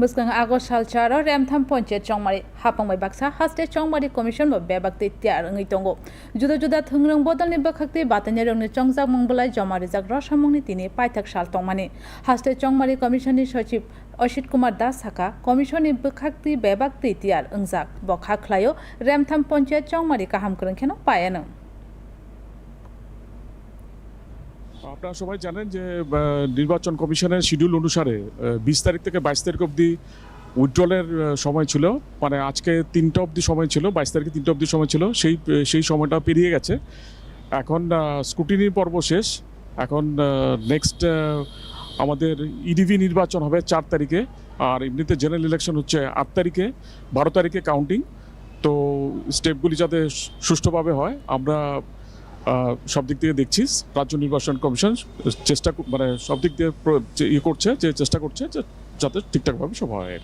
মুসকাং আগর সালচার রেমথাম পঞ্চায়েত চংমারি হাপংমাই বাক্সা হাস্টে commission কমিশন বেবাক্তি তিয়ার ngui tongo juda juda thungrang bodal ni bakhakte batanya rongne chongja mongbulai jama rejak ra samungni tini paithak sal tongmani haste chongmari commission ni সচিব অসিত কুমার দাস থাকা কমিশনে বখাক্তি বেবাক্তি তিয়ার অংজাক বখা খ্লায়ো রেমথাম পঞ্চায়েত চংমারি কাহাম করং খেন পায়ানো আপনারা সবাই জানেন যে নির্বাচন কমিশনের শিডিউল অনুসারে বিশ তারিখ থেকে বাইশ তারিখ অবধি উইথড্রলের সময় ছিল। মানে আজকে তিনটা অবধি সময় ছিল, বাইশ তারিখে তিনটা অবধি সময় ছিল। সেই সেই সময়টা পেরিয়ে গেছে। এখন স্ক্রুটিনির পর্ব শেষ। এখন নেক্সট আমাদের ইডিভি নির্বাচন হবে চার তারিখে। আর এমনিতে জেনারেল ইলেকশন হচ্ছে আট তারিখে, বারো তারিখে কাউন্টিং তো স্টেপগুলি যাতে সুষ্ঠুভাবে হয়, আমরা সব দিক থেকে দেখছিস। রাজ্য নির্বাচন কমিশন চেষ্টা মানে সব দিক দিয়ে ইয়ে করছে, যে চেষ্টা করছে যাতে ঠিকঠাকভাবে সব হয়।